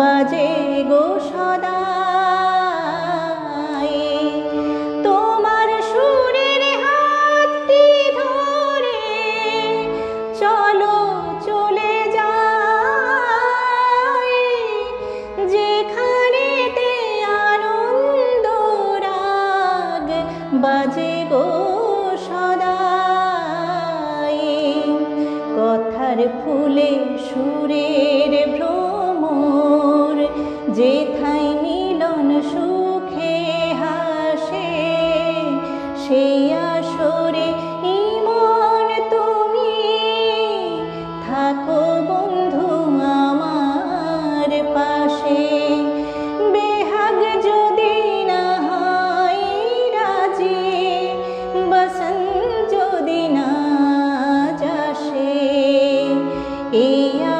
বাজে গো সদা তোমার চলো চলে যেখানেতে আনন্দ বাজে গো সদাই। কথার ফুলে সুরের ভ্রমর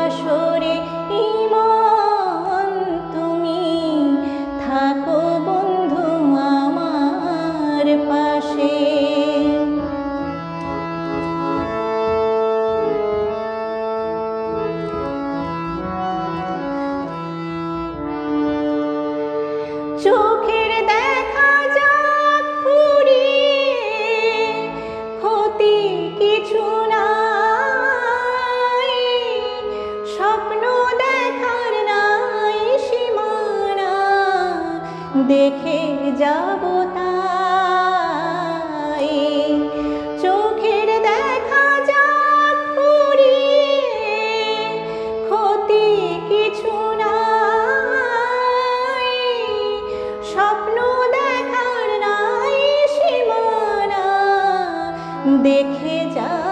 আসরে স্বপ্ন দেখার নাই সীমানা দেখে যাব চোখের দেখা ক্ষতি কিছু স্বপ্ন দেখে যা